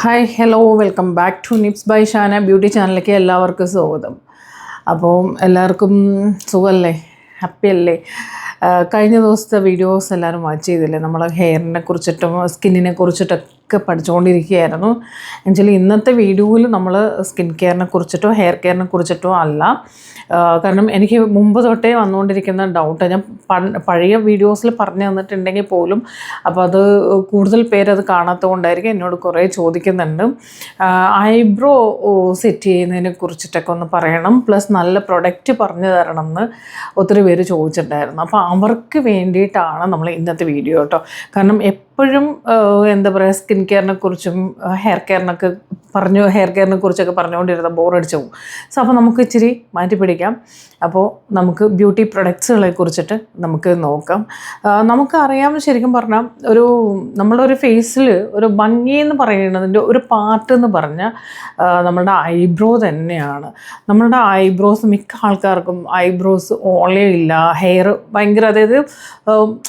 Hi hello welcome back to nips by Shana beauty ചാനലിലേക്ക് എല്ലാവർക്കും സ്വാഗതം. അപ്പോൾ എല്ലാവർക്കും സുഖമല്ലേ ഹാപ്പി അല്ലേ കഴിഞ്ഞ ദിവസത്തെ വീഡിയോസ് എല്ലാവരും വാച്ച് ചെയ്തില്ലേ? നമ്മളെ ഹെയറിനെ കുറിച്ചിട്ടും സ്കിന്നിനെ കുറിച്ചിട്ടൊക്കെ പഠിച്ചുകൊണ്ടിരിക്കുകയായിരുന്നു ആക്ച്വലി ഇന്നത്തെ വീഡിയോയിൽ നമ്മൾ സ്കിൻ കെയറിനെ കുറിച്ചിട്ടോ ഹെയർ കെയറിനെ കുറിച്ചിട്ടോ അല്ല. കാരണം എനിക്ക് മുമ്പ് തൊട്ടേ വന്നുകൊണ്ടിരിക്കുന്ന ഡൗട്ട് ഞാൻ പഴയ വീഡിയോസിൽ പറഞ്ഞു തന്നിട്ടുണ്ടെങ്കിൽ പോലും അപ്പോൾ അത് കൂടുതൽ പേരത് കാണാത്തത് കൊണ്ടായിരിക്കും എന്നോട് കുറേ ചോദിക്കുന്നുണ്ട്. ഐബ്രോ സെറ്റ് ചെയ്യുന്നതിനെ കുറിച്ചിട്ടൊക്കെ ഒന്ന് പറയണം. പ്ലസ് നല്ല പ്രൊഡക്റ്റ് പറഞ്ഞു തരണം എന്ന് ഒത്തിരി പേര് ചോദിച്ചിട്ടുണ്ടായിരുന്നു. അപ്പോൾ അവർക്ക് വേണ്ടിയിട്ടാണ് നമ്മൾ ഇന്നത്തെ വീഡിയോ കേട്ടോ. കാരണം എപ്പോഴും എന്താ പറയുക സ്കിൻ കെയറിനെ കുറിച്ചും ഹെയർ കെയറിനൊക്കെ പറഞ്ഞു ഹെയർ കെയറിനെ കുറിച്ചൊക്കെ പറഞ്ഞുകൊണ്ടിരുന്ന ബോറടിച്ചു. പോകും സോ അപ്പോൾ നമുക്ക് ഇച്ചിരി മാറ്റി പിടിക്കാം. അപ്പോൾ നമുക്ക് ബ്യൂട്ടി പ്രൊഡക്ട്സുകളെ കുറിച്ചിട്ട് നമുക്ക് നോക്കാം. നമുക്ക് അറിയാം ശരിക്കും പറഞ്ഞാൽ ഒരു നമ്മളുടെ ഒരു ഫേസിൽ ഒരു ഭംഗി എന്ന് പറയുന്നതിന്റെ ഒരു പാർട്ട് എന്ന് പറഞ്ഞാൽ നമ്മളുടെ ഐബ്രോ തന്നെയാണ്. നമ്മളുടെ ഐബ്രോസ് മിക്ക ആൾക്കാർക്കും ഐബ്രോസ് ഓളയില്ല ഹെയർ ഭയങ്കര അതായത്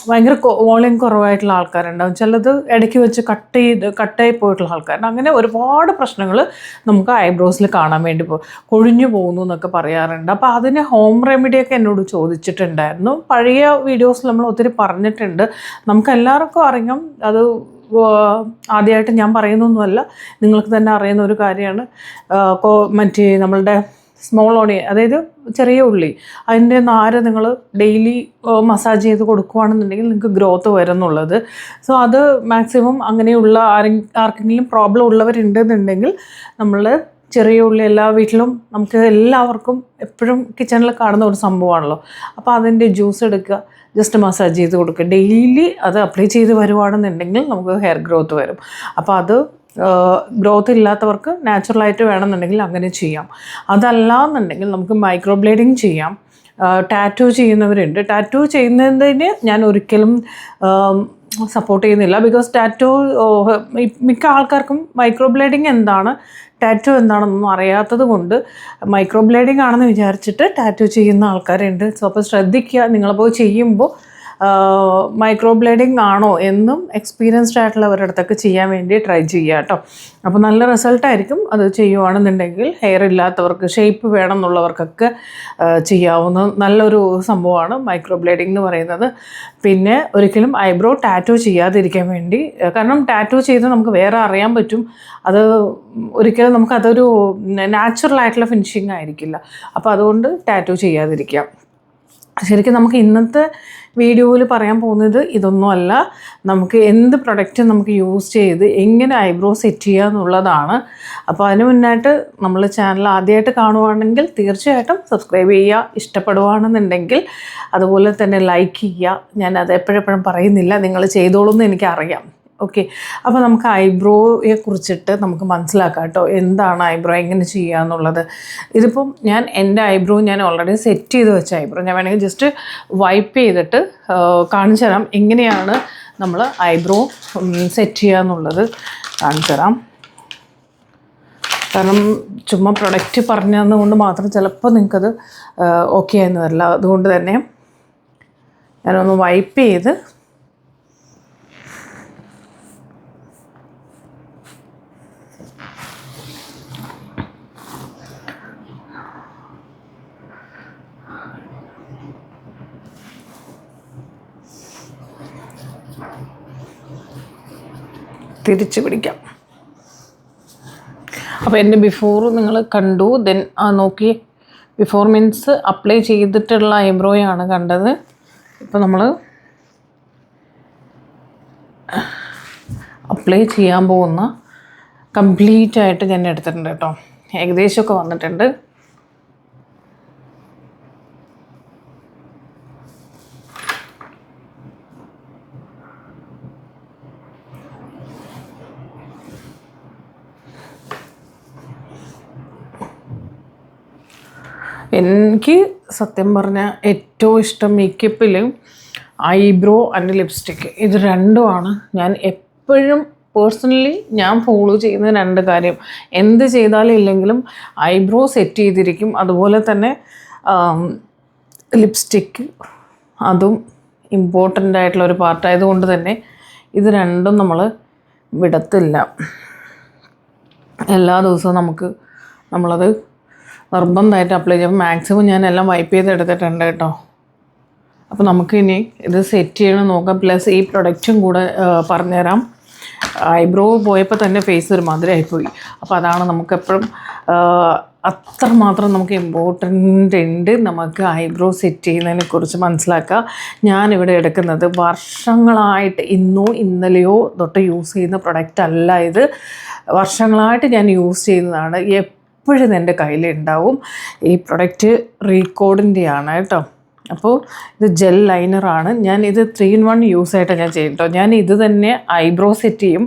ഭയങ്കര വോളിയം കുറവായിട്ടുള്ള ആൾക്കാരുണ്ടാവും. ചിലത് ഇടയ്ക്ക് വെച്ച് കട്ട് ചെയ്ത് കട്ടായി പോയിട്ടുള്ള ആൾക്കാരുണ്ട് അങ്ങനെ ഒരുപാട് പ്രശ്നങ്ങൾ നമുക്ക് ഐബ്രോസിൽ കാണാൻ വേണ്ടി പോ കൊഴിഞ്ഞു പോകുന്നു എന്നൊക്കെ പറയാറുണ്ട്. അപ്പോൾ അതിന് ഹോം റെമഡിയൊക്കെ എന്നോട് ചോദിച്ചിട്ടുണ്ടായിരുന്നു. പഴയ വീഡിയോസിൽ നമ്മൾ ഒത്തിരി പറഞ്ഞിട്ടുണ്ട്. നമുക്ക് എല്ലാവർക്കും അറിയാം. അത് ആദ്യമായിട്ട് ഞാൻ പറയുന്നൊന്നുമല്ല. നിങ്ങൾക്ക് തന്നെ അറിയുന്ന ഒരു കാര്യമാണ്. മറ്റേ നമ്മളുടെ സ്മോൾ ഓണിയൻ അതായത് ചെറിയ ഉള്ളി. അതിന്റെ നാര് നിങ്ങൾ ഡെയിലി മസാജ് ചെയ്ത് കൊടുക്കുകയാണെന്നുണ്ടെങ്കിൽ നിങ്ങൾക്ക് ഗ്രോത്ത് വരുന്നുള്ളത്. സോ അത് മാക്സിമം അങ്ങനെയുള്ള ആരെ ആർക്കെങ്കിലും പ്രോബ്ലം ഉള്ളവരുണ്ടെന്നുണ്ടെങ്കിൽ നമ്മൾ ചെറിയ ഉള്ളി എല്ലാ വീട്ടിലും നമുക്ക് എല്ലാവർക്കും എപ്പോഴും കിച്ചണിൽ കാണുന്ന ഒരു സംഭവമാണല്ലോ. അപ്പോൾ അതിന്റെ ജ്യൂസ് എടുക്കുക ജസ്റ്റ് മസാജ് ചെയ്ത് കൊടുക്കുക. ഡെയിലി അത് അപ്ലൈ ചെയ്ത് വരുവാണെന്നുണ്ടെങ്കിൽ നമുക്ക് ഹെയർ ഗ്രോത്ത് വരും. അപ്പോൾ അത് ഗ്രോത്ത് ഇല്ലാത്തവർക്ക് നാച്ചുറലായിട്ട് വേണമെന്നുണ്ടെങ്കിൽ അങ്ങനെ ചെയ്യാം. അതല്ല എന്നുണ്ടെങ്കിൽ നമുക്ക് മൈക്രോ ബ്ലേഡിങ് ചെയ്യാം ടാറ്റു ചെയ്യുന്നവരുണ്ട്. ടാറ്റു ചെയ്യുന്നതിന് ഞാൻ ഒരിക്കലും സപ്പോർട്ട് ചെയ്യുന്നില്ല. ബിക്കോസ് ടാറ്റു മിക്ക ആൾക്കാർക്കും മൈക്രോ ബ്ലേഡിങ് എന്താണ് ടാറ്റു എന്താണെന്നൊന്നും അറിയാത്തത് കൊണ്ട് മൈക്രോ ആണെന്ന് വിചാരിച്ചിട്ട് ടാറ്റു ചെയ്യുന്ന ആൾക്കാരുണ്ട്. സോ അപ്പോൾ ശ്രദ്ധിക്കുക. നിങ്ങളിപ്പോൾ ചെയ്യുമ്പോൾ മൈക്രോ ബ്ലേഡിംഗ് ആണോ എന്നും എക്സ്പീരിയൻസ്ഡ് ആയിട്ടുള്ളവരുടെ അടുത്തൊക്കെ ചെയ്യാൻ വേണ്ടി ട്രൈ ചെയ്യുക കേട്ടോ. അപ്പോൾ നല്ല റിസൾട്ടായിരിക്കും അത് ചെയ്യുവാണെന്നുണ്ടെങ്കിൽ ഹെയർ ഇല്ലാത്തവർക്ക് ഷേപ്പ് വേണം എന്നുള്ളവർക്കൊക്കെ ചെയ്യാവുന്ന നല്ലൊരു സംഭവമാണ് മൈക്രോ ബ്ലേഡിംഗ് എന്ന് പറയുന്നത്. പിന്നെ ഒരിക്കലും ഐബ്രോ ടാറ്റോ ചെയ്യാതിരിക്കാൻ വേണ്ടി കാരണം ടാറ്റോ ചെയ്ത് നമുക്ക് വേറെ അറിയാൻ പറ്റും. അത് ഒരിക്കലും നമുക്കതൊരു നാച്ചുറൽ ആയിട്ടുള്ള ഫിനിഷിംഗ് ആയിരിക്കില്ല. അപ്പോൾ അതുകൊണ്ട് ടാറ്റോ ചെയ്യാതിരിക്കാം. ശരിക്കും നമുക്ക് ഇന്നത്തെ വീഡിയോയിൽ പറയാൻ പോകുന്നത് ഇതൊന്നുമല്ല നമുക്ക് എന്ത് പ്രൊഡക്റ്റ് നമുക്ക് യൂസ് ചെയ്ത് എങ്ങനെ ഐബ്രോ സെറ്റ് ചെയ്യുക എന്നുള്ളതാണ്. അപ്പോൾ അതിന് മുന്നായിട്ട് നമ്മൾ ചാനൽ ആദ്യമായിട്ട് കാണുവാണെങ്കിൽ തീർച്ചയായിട്ടും സബ്സ്ക്രൈബ് ചെയ്യുക ഇഷ്ടപ്പെടുവാണെന്നുണ്ടെങ്കിൽ അതുപോലെ തന്നെ ലൈക്ക് ചെയ്യുക. ഞാൻ അത് എപ്പോഴെപ്പോഴും പറയുന്നില്ല. നിങ്ങൾ ചെയ്തോളൂ എന്ന് എനിക്കറിയാം. ഓക്കെ അപ്പോൾ നമുക്ക് ഐബ്രോയെ കുറിച്ചിട്ട് നമുക്ക് മനസ്സിലാക്കാം കേട്ടോ. എന്താണ് ഐബ്രോ? എങ്ങനെ ചെയ്യുക എന്നുള്ളത്? ഇതിപ്പം ഞാൻ എന്റെ ഐബ്രോ ഞാൻ ഓൾറെഡി സെറ്റ് ചെയ്ത് വെച്ച ഐബ്രോ. ഞാൻ വേണമെങ്കിൽ ജസ്റ്റ് വൈപ്പ് ചെയ്തിട്ട് കാണിച്ചു തരാം എങ്ങനെയാണ് നമ്മൾ ഐബ്രോ സെറ്റ് ചെയ്യുക എന്നുള്ളത് കാണിച്ചു തരാം. കാരണം ചുമ്മാ പ്രൊഡക്റ്റ് പറഞ്ഞതുകൊണ്ട് മാത്രം ചിലപ്പോൾ നിങ്ങൾക്കത് ഓക്കെ ആയെന്ന് വരില്ല. അതുകൊണ്ട് തന്നെ ഞാനൊന്ന് വൈപ്പ് ചെയ്ത് തിരിച്ച് പിടിക്കാം. അപ്പോൾ എന്റെ ബിഫോർ നിങ്ങൾ കണ്ടു ദെൻ നോക്കി. ബിഫോർ മീൻസ് അപ്ലൈ ചെയ്തിട്ടുള്ള ഐബ്രോയാണ് കണ്ടത്. ഇപ്പോൾ നമ്മൾ അപ്ലൈ ചെയ്യാൻ പോകുന്ന കംപ്ലീറ്റ് ആയിട്ട് ഞാൻ എടുത്തിട്ടുണ്ട് കേട്ടോ. ഏകദേശമൊക്കെ വന്നിട്ടുണ്ട്. എനിക്ക് സത്യം പറഞ്ഞാൽ ഏറ്റവും ഇഷ്ടം മേക്കപ്പിൽ ഐബ്രോ ആൻഡ് ലിപ്സ്റ്റിക്ക് ഇത് രണ്ടുമാണ്. ഞാൻ എപ്പോഴും പേഴ്സണലി ഞാൻ ഫോളോ ചെയ്യുന്ന രണ്ട് കാര്യം. എന്ത് ചെയ്താലും ഇല്ലെങ്കിലും ഐബ്രോ സെറ്റ് ചെയ്തിരിക്കും. അതുപോലെ തന്നെ ലിപ്സ്റ്റിക്ക് അതും ഇമ്പോർട്ടന്റ് ആയിട്ടുള്ള ഒരു പാർട്ടായതുകൊണ്ട് തന്നെ ഇത് രണ്ടും നമ്മൾ വിടത്തില്ല. എല്ലാ ദിവസവും നമുക്ക് നമ്മളത് നിർബന്ധമായിട്ട് അപ്ലൈ ചെയ്യും. മാക്സിമം ഞാൻ എല്ലാം വൈപ്പ് ചെയ്ത് എടുത്തിട്ടുണ്ട് കേട്ടോ. അപ്പോൾ നമുക്കിനി ഇത് സെറ്റ് ചെയ്യണം നോക്കാം. പ്ലസ് ഈ പ്രൊഡക്റ്റും കൂടെ പറഞ്ഞുതരാം. ഐബ്രോ പോയപ്പോൾ തന്നെ ഫേസ് ഒരു മാതിരിയായിപ്പോയി അപ്പോൾ അതാണ് നമുക്കെപ്പോഴും അത്രമാത്രം നമുക്ക് ഇമ്പോർട്ടന്റ് ഉണ്ട് നമുക്ക് ഐബ്രോ സെറ്റ് ചെയ്യുന്നതിനെ കുറിച്ച് മനസ്സിലാക്കുക. ഞാനിവിടെ എടുക്കുന്നത് വർഷങ്ങളായിട്ട് ഇന്നോ ഇന്നലെയോ തൊട്ട് യൂസ് ചെയ്യുന്ന പ്രൊഡക്റ്റ് അല്ല ഇത്. വർഷങ്ങളായിട്ട് ഞാൻ യൂസ് ചെയ്യുന്നതാണ്. എപ്പോഴും എന്റെ കയ്യിലുണ്ടാവും. ഈ പ്രൊഡക്റ്റ് റീകോഡിന്റെയാണ് കേട്ടോ. അപ്പോൾ ഇത് ജെൽ ലൈനറാണ് ഞാൻ ഇത് ത്രീ ഇൻ വൺ യൂസ് ആയിട്ടാണ് ഞാൻ ചെയ്യും കേട്ടോ ഞാൻ ഇത് തന്നെ ഐബ്രോ സെറ്റ് ചെയ്യും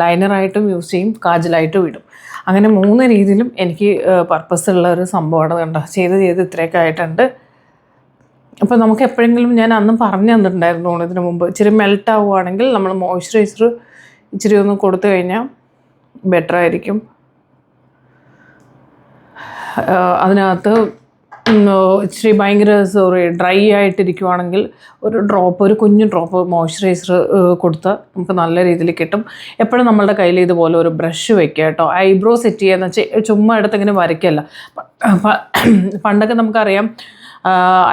ലൈനറായിട്ടും യൂസ് ചെയ്യും കാജലായിട്ടും ഇടും. അങ്ങനെ മൂന്ന് രീതിയിലും എനിക്ക് പർപ്പസ് ഉള്ള ഒരു സംഭവമാണ് കണ്ടോ. ചെയ്ത് ചെയ്ത് ഇത്രയൊക്കെ ആയിട്ടുണ്ട്. അപ്പോൾ നമുക്ക് എപ്പോഴെങ്കിലും ഞാൻ അന്നും പറഞ്ഞു തന്നിട്ടുണ്ടായിരുന്നു ഇതിന് മുമ്പ്. ഇച്ചിരി മെൽട്ട് ആവുകയാണെങ്കിൽ നമ്മൾ മോയ്സ്ചറൈസർ ഇച്ചിരി ഒന്ന് കൊടുത്തു കഴിഞ്ഞാൽ ബെറ്റർ ആയിരിക്കും. അതിനകത്ത് ഇച്ചിരി ഭയങ്കര സോറി ഡ്രൈ ആയിട്ടിരിക്കുവാണെങ്കിൽ ഒരു ഡ്രോപ്പ് ഒരു കുഞ്ഞു ഡ്രോപ്പ് മോയ്സ്ചറൈസർ കൊടുത്ത് നമുക്ക് നല്ല രീതിയിൽ കിട്ടും. എപ്പോഴും നമ്മളുടെ കയ്യിൽ ഇതുപോലെ ഒരു ബ്രഷ് വെക്കുക കേട്ടോ. ഐബ്രോ സെറ്റ് ചെയ്യാന്ന് വെച്ചാൽ ചുമ്മാ എടുത്ത് ഇങ്ങനെ വരയ്ക്കല്ല പണ്ടൊക്കെ നമുക്കറിയാം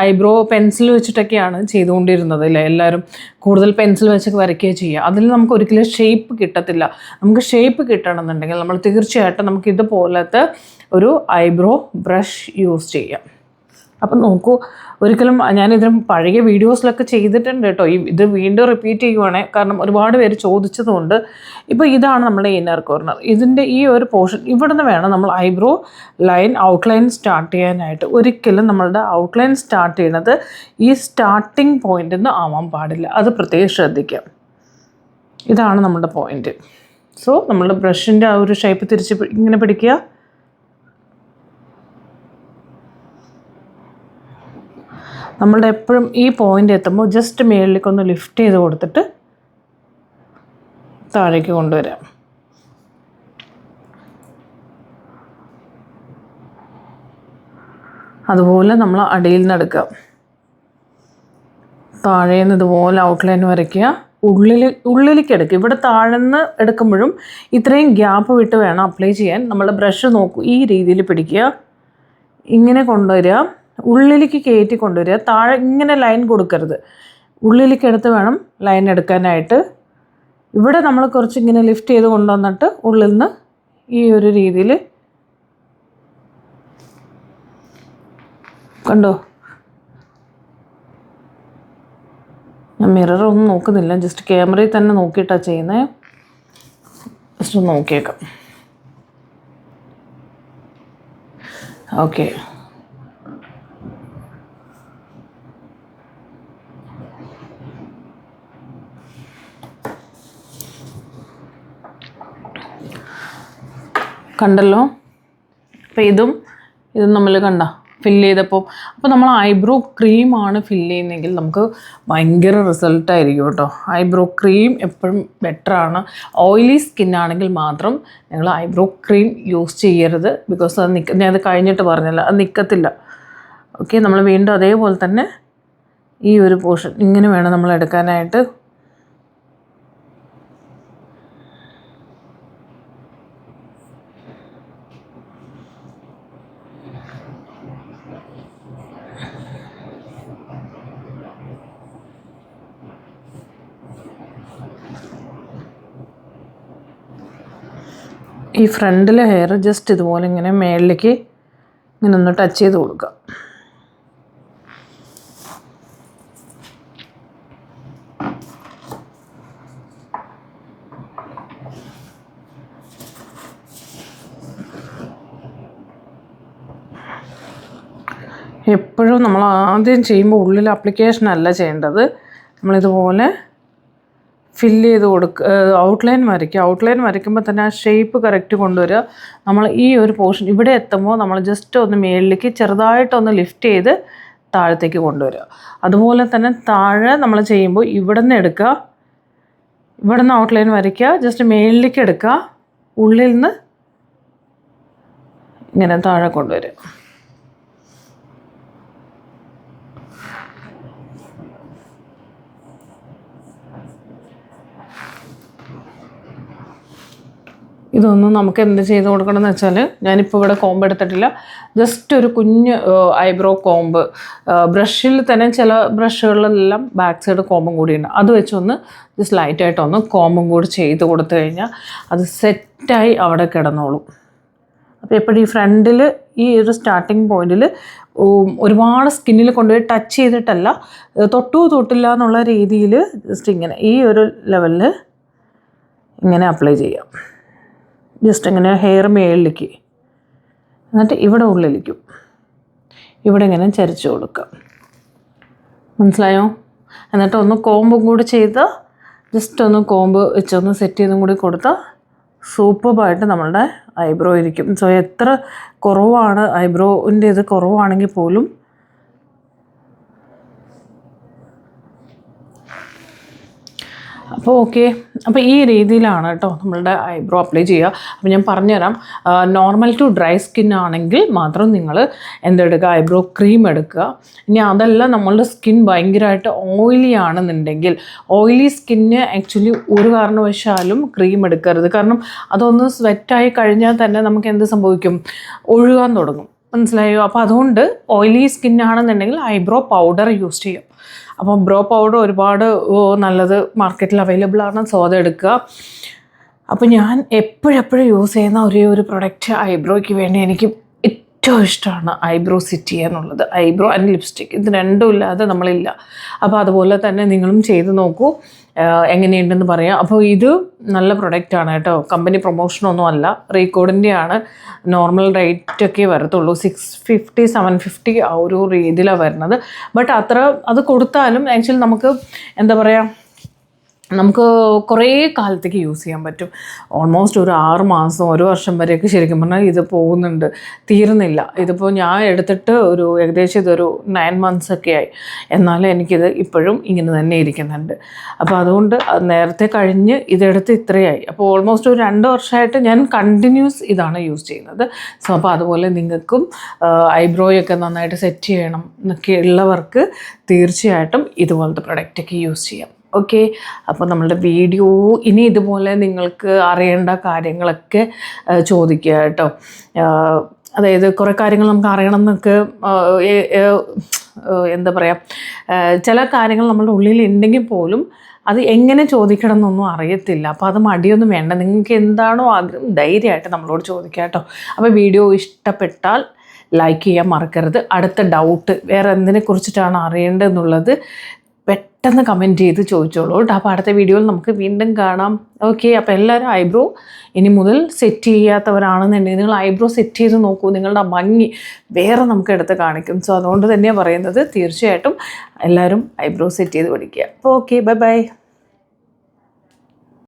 ഐബ്രോ പെൻസിൽ വെച്ചിട്ടൊക്കെയാണ് ചെയ്തുകൊണ്ടിരുന്നത് അല്ലേ? എല്ലാവരും കൂടുതൽ പെൻസിൽ വെച്ചൊക്കെ വരയ്ക്കുക ചെയ്യുക. അതിൽ നമുക്ക് ഒരിക്കലും ഷേപ്പ് കിട്ടത്തില്ല. നമുക്ക് ഷേപ്പ് കിട്ടണമെന്നുണ്ടെങ്കിൽ നമ്മൾ തീർച്ചയായിട്ടും നമുക്ക് ഇതുപോലത്തെ ഒരു ഐബ്രോ ബ്രഷ് യൂസ് ചെയ്യാം. അപ്പം നോക്കൂ ഒരിക്കലും ഞാനിതിന് പഴയ വീഡിയോസിലൊക്കെ ചെയ്തിട്ടുണ്ട് കേട്ടോ. ഈ ഇത് വീണ്ടും റിപ്പീറ്റ് ചെയ്യുവാണേ. കാരണം ഒരുപാട് പേര് ചോദിച്ചതുകൊണ്ട് ഇപ്പോൾ ഇതാണ് നമ്മുടെ ഇന്നർ കോർണർ ഇതിന്റെ ഈ ഒരു പോർഷൻ ഇവിടെ നിന്ന് വേണം നമ്മൾ ഐബ്രോ ലൈൻ ഔട്ട്ലൈൻ സ്റ്റാർട്ട് ചെയ്യാനായിട്ട്. ഒരിക്കലും നമ്മളുടെ ഔട്ട്ലൈൻ സ്റ്റാർട്ട് ചെയ്യുന്നത് ഈ സ്റ്റാർട്ടിങ് പോയിന്റിൽ നിന്ന് ആവാൻ പാടില്ല. അത് പ്രത്യേകം ശ്രദ്ധിക്കാം. ഇതാണ് നമ്മുടെ പോയിന്റ് സോ നമ്മളുടെ ബ്രഷിന്റെ ആ ഒരു ഷേപ്പ് തിരിച്ച് ഇങ്ങനെ പിടിക്കുക. നമ്മളുടെ എപ്പോഴും ഈ പോയിന്റ് എത്തുമ്പോൾ ജസ്റ്റ് മേളിലേക്ക് ഒന്ന് ലിഫ്റ്റ് ചെയ്ത് കൊടുത്തിട്ട് താഴേക്ക് കൊണ്ടുവരാം. അതുപോലെ നമ്മൾ അടിയിൽ നിന്ന് എടുക്കുക. താഴെ നിന്ന് ഇതുപോലെ ഔട്ട്ലൈൻ വരയ്ക്കുക. ഉള്ളിൽ ഉള്ളിലേക്ക് എടുക്കുക. ഇവിടെ താഴെന്ന് എടുക്കുമ്പോഴും ഇത്രയും ഗ്യാപ്പ് വിട്ട് വേണം അപ്ലൈ ചെയ്യാൻ. നമ്മൾ ബ്രഷ് നോക്കൂ. ഈ രീതിയിൽ പിടിക്കുക. ഇങ്ങനെ കൊണ്ടുവരിക. ഉള്ളിലേക്ക് കയറ്റി കൊണ്ടുവരിക. താഴെ ഇങ്ങനെ ലൈൻ കൊടുക്കരുത്. ഉള്ളിലേക്ക് എടുത്ത് വേണം ലൈൻ എടുക്കാനായിട്ട്. ഇവിടെ നമ്മൾ കുറച്ച് ഇങ്ങനെ ലിഫ്റ്റ് ചെയ്ത് കൊണ്ടുവന്നിട്ട് ഉള്ളിൽ നിന്ന് ഈ ഒരു രീതിയിൽ കണ്ടോ? ഞാൻ മിററൊന്നും നോക്കുന്നില്ല. ജസ്റ്റ് ക്യാമറയിൽ തന്നെ നോക്കിയിട്ടാണ് ചെയ്യുന്നത് ജസ്റ്റ് നോക്കിയേക്കാം. ഓക്കെ കണ്ടല്ലോ? അപ്പോൾ ഇതും ഇതും നമ്മൾ കണ്ട? ഫില്ല് ചെയ്തപ്പോൾ അപ്പോൾ നമ്മൾ ഐബ്രോ ക്രീമാണ് ഫില്ല് ചെയ്യുന്നതെങ്കിൽ നമുക്ക് ഭയങ്കര റിസൾട്ട് ആയിരിക്കും കേട്ടോ. ഐബ്രോ ക്രീം എപ്പോഴും ബെറ്ററാണ് ഓയിലി സ്കിൻ ആണെങ്കിൽ മാത്രം നിങ്ങൾ ഐബ്രോ ക്രീം യൂസ് ചെയ്യരുത് ബിക്കോസ് അത് നിൽക്ക ഞാൻ അത് കഴിഞ്ഞിട്ട് പറഞ്ഞല്ലോ അത് നിൽക്കത്തില്ല ഓക്കെ നമ്മൾ വീണ്ടും അതേപോലെ തന്നെ ഈ ഒരു പോർഷൻ ഇങ്ങനെ വേണം നമ്മൾ എടുക്കാനായിട്ട്. ഈ ഫ്രണ്ടിലെ ഹെയർ ജസ്റ്റ് ഇതുപോലെ ഇങ്ങനെ മേളിലേക്ക് ഇങ്ങനെ ഒന്ന് ടച്ച് ചെയ്ത് കൊടുക്കുക എപ്പോഴും നമ്മൾ ആദ്യം ചെയ്യുമ്പോൾ ഉള്ളിൽ അപ്ലിക്കേഷൻ അല്ല ചെയ്യേണ്ടത്. നമ്മളിതുപോലെ ഫില്ല് ചെയ്ത് കൊടുക്കുക ഔട്ട്ലൈൻ വരയ്ക്കുക. ഔട്ട്ലൈൻ വരയ്ക്കുമ്പോൾ തന്നെ ആ ഷേപ്പ് കറക്റ്റ് കൊണ്ടുവരിക. നമ്മൾ ഈ ഒരു പോർഷൻ ഇവിടെ എത്തുമ്പോൾ നമ്മൾ ജസ്റ്റ് ഒന്ന് മേളിലേക്ക് ചെറുതായിട്ടൊന്ന് ലിഫ്റ്റ് ചെയ്ത് താഴത്തേക്ക് കൊണ്ടുവരിക. അതുപോലെ തന്നെ താഴെ നമ്മൾ ചെയ്യുമ്പോൾ ഇവിടെ നിന്ന് എടുക്കുക. ഇവിടെ നിന്ന് ഔട്ട്ലൈൻ വരയ്ക്കുക. ജസ്റ്റ് മേളിലേക്ക് എടുക്കുക. ഉള്ളിൽ നിന്ന് ഇങ്ങനെ താഴെ കൊണ്ടുവരിക. ഇതൊന്നും നമുക്ക് എന്ത് ചെയ്ത് കൊടുക്കണം എന്ന് വെച്ചാൽ ഞാനിപ്പോൾ ഇവിടെ കോമ്പ് എടുത്തിട്ടില്ല. ജസ്റ്റ് ഒരു കുഞ്ഞ് ഐബ്രോ കോമ്പ് ബ്രഷിൽ തന്നെ ചില ബ്രഷുകളിലെല്ലാം ബാക്ക് സൈഡ് കോമ്പും കൂടിയുണ്ട് അത് വെച്ചൊന്ന് ജസ്റ്റ് ലൈറ്റായിട്ടൊന്ന് കോമ്പും കൂടി ചെയ്ത് കൊടുത്തു കഴിഞ്ഞാൽ അത് സെറ്റായി അവിടെ കിടന്നോളും. അപ്പോൾ എപ്പോഴും ഈ ഫ്രണ്ടിൽ ഈ ഒരു സ്റ്റാർട്ടിങ് പോയിന്റിൽ ഒരുപാട് സ്കിന്നിൽ കൊണ്ടുപോയി ടച്ച് ചെയ്തിട്ടല്ല തൊട്ടു തൊട്ടില്ല എന്നുള്ള രീതിയിൽ ജസ്റ്റ് ഇങ്ങനെ ഈ ഒരു ലെവലിൽ ഇങ്ങനെ അപ്ലൈ ചെയ്യാം. ജസ്റ്റ് ഇങ്ങനെ ഹെയർ മേളിലേക്ക് എന്നിട്ട് ഇവിടെ ഉള്ളിലേക്കും. ഇവിടെ ഇങ്ങനെ ചരിച്ചു കൊടുക്കുക. മനസ്സിലായോ? എന്നിട്ട് ഒന്ന് കോമ്പും കൂടി ചെയ്ത് ജസ്റ്റ് ഒന്ന് കോമ്പ് വെച്ചൊന്ന് സെറ്റ് ചെയ്തും കൂടി കൊടുത്താൽ സൂപ്പർബായിട്ട് നമ്മളുടെ ഐബ്രോ ഇരിക്കും. സോ എത്ര കുറവാണ് ഐബ്രോന്റെ ഇത് കുറവാണെങ്കിൽ പോലും അപ്പോൾ ഓക്കെ അപ്പോൾ ഈ രീതിയിലാണ് കേട്ടോ നമ്മളുടെ ഐബ്രോ അപ്ലൈ ചെയ്യുക. അപ്പോൾ ഞാൻ പറഞ്ഞുതരാം. നോർമൽ ടു ഡ്രൈ സ്കിൻ ആണെങ്കിൽ മാത്രം നിങ്ങൾ എന്തെടുക്കുക? ഐബ്രോ ക്രീം എടുക്കുക. ഇനി അതല്ല നമ്മളുടെ സ്കിൻ ഭയങ്കരമായിട്ട് ഓയിലി ആണെന്നുണ്ടെങ്കിൽ ഓയിലി സ്കിന് ആക്ച്വലി ഒരു കാരണവശാലും ക്രീം എടുക്കരുത്. കാരണം അതൊന്ന് സ്വെറ്റായി കഴിഞ്ഞാൽ തന്നെ നമുക്ക് എന്ത് സംഭവിക്കും? ഒഴുകാൻ തുടങ്ങും. മനസ്സിലായോ? അപ്പോൾ അതുകൊണ്ട് ഓയിലി സ്കിന്നാണെന്നുണ്ടെങ്കിൽ ഐബ്രോ പൗഡർ യൂസ് ചെയ്യും. അപ്പോൾ ബ്രോ പൗഡർ ഒരുപാട് നല്ലത് മാർക്കറ്റിൽ അവൈലബിൾ ആണ്. സോ എടുക്കുക. അപ്പോൾ ഞാൻ എപ്പോഴെപ്പോഴും യൂസ് ചെയ്യുന്ന ഒരേ ഒരു പ്രൊഡക്റ്റ് ഐബ്രോയ്ക്ക് വേണ്ടി എനിക്ക് ഏറ്റവും ഇഷ്ടമാണ് ഐബ്രോ സിറ്റ് എന്നുള്ളത് ഐബ്രോ ആൻഡ് ലിപ്സ്റ്റിക് ഇത് രണ്ടും ഇല്ലാതെ നമ്മളില്ല. അപ്പോൾ അതുപോലെ തന്നെ നിങ്ങളും ചെയ്ത് നോക്കൂ. എങ്ങനെയുണ്ടെന്ന് പറയാം. അപ്പോൾ ഇത് നല്ല പ്രൊഡക്റ്റാണ് കേട്ടോ. കമ്പനി പ്രൊമോഷനൊന്നും അല്ല. റീകോഡിന്റെ ആണ് നോർമൽ റേറ്റ് ഒക്കെ വരത്തുള്ളൂ. സിക്സ് ഫിഫ്റ്റി സെവൻ ഫിഫ്റ്റി ആ ഒരു രീതിയിലാണ് വരുന്നത്. ബട്ട് അത്ര അത് കൊടുത്താലും ആക്ച്വലി നമുക്ക് എന്താ പറയുക നമുക്ക് കുറേ കാലത്തേക്ക് യൂസ് ചെയ്യാൻ പറ്റും. ഓൾമോസ്റ്റ് ഒരു ആറ് മാസം ഒരു വർഷം വരെയൊക്കെ ശരിക്കും പറഞ്ഞാൽ ഇത് പോകുന്നുണ്ട്. തീരുന്നില്ല. ഇതിപ്പോൾ ഞാൻ എടുത്തിട്ട് ഒരു ഏകദേശം ഇതൊരു നയൻ മന്ത്സ് ഒക്കെ ആയി. എന്നാലും എനിക്കിത് ഇപ്പോഴും ഇങ്ങനെ തന്നെ ഇരിക്കുന്നുണ്ട്. അപ്പോൾ അതുകൊണ്ട് നേരത്തെ കഴിഞ്ഞ് ഇതെടുത്ത് ഇത്രയായി. അപ്പോൾ ഓൾമോസ്റ്റ് ഒരു രണ്ട് വർഷമായിട്ട് ഞാൻ കണ്ടിന്യൂസ് ഇതാണ് യൂസ് ചെയ്യുന്നത്. സോ അപ്പോൾ അതുപോലെ നിങ്ങൾക്കും ഐബ്രോയൊക്കെ നന്നായിട്ട് സെറ്റ് ചെയ്യണം എന്നൊക്കെ ഉള്ളവർക്ക് തീർച്ചയായിട്ടും ഇതുപോലത്തെ പ്രൊഡക്റ്റൊക്കെ യൂസ് ചെയ്യാം. ഓക്കെ? അപ്പോൾ നമ്മളുടെ വീഡിയോ ഇനി ഇതുപോലെ നിങ്ങൾക്ക് അറിയേണ്ട കാര്യങ്ങളൊക്കെ ചോദിക്കുക കേട്ടോ. അതായത് കുറേ കാര്യങ്ങൾ നമുക്ക് അറിയണം എന്നൊക്കെ എന്താ പറയുക ചില കാര്യങ്ങൾ നമ്മുടെ ഉള്ളിൽ ഉണ്ടെങ്കിൽ പോലും അത് എങ്ങനെ ചോദിക്കണം എന്നൊന്നും അറിയത്തില്ല. അപ്പോൾ അത് മടിയൊന്നും വേണ്ട. നിങ്ങൾക്ക് എന്താണോ ആഗ്രഹം ധൈര്യമായിട്ട് നമ്മളോട് ചോദിക്കാം കേട്ടോ. അപ്പോൾ വീഡിയോ ഇഷ്ടപ്പെട്ടാൽ ലൈക്ക് ചെയ്യാൻ മറക്കരുത്. അടുത്ത ഡൗട്ട് വേറെ എന്തിനെ കുറിച്ചിട്ടാണ് അറിയേണ്ടതെന്നുള്ളത് പെട്ടെന്ന് കമന്റ് ചെയ്ത് ചോദിച്ചോളൂ കേട്ടോ. അപ്പോൾ അടുത്ത വീഡിയോയിൽ നമുക്ക് വീണ്ടും കാണാം. ഓക്കെ അപ്പോൾ എല്ലാവരും ഐബ്രോ ഇനി മുതൽ സെറ്റ് ചെയ്യാത്തവരാണെന്നുണ്ടെങ്കിൽ നിങ്ങൾ ഐബ്രോ സെറ്റ് ചെയ്ത് നോക്കൂ. നിങ്ങളുടെ ഭംഗി വേറെ നമുക്ക് എടുത്ത് കാണിക്കും. സോ അതുകൊണ്ട് തന്നെയാണ് പറയുന്നത്. തീർച്ചയായിട്ടും എല്ലാവരും ഐബ്രോ സെറ്റ് ചെയ്ത് പഠിക്കുക. അപ്പോൾ ഓക്കെ ബൈ ബൈ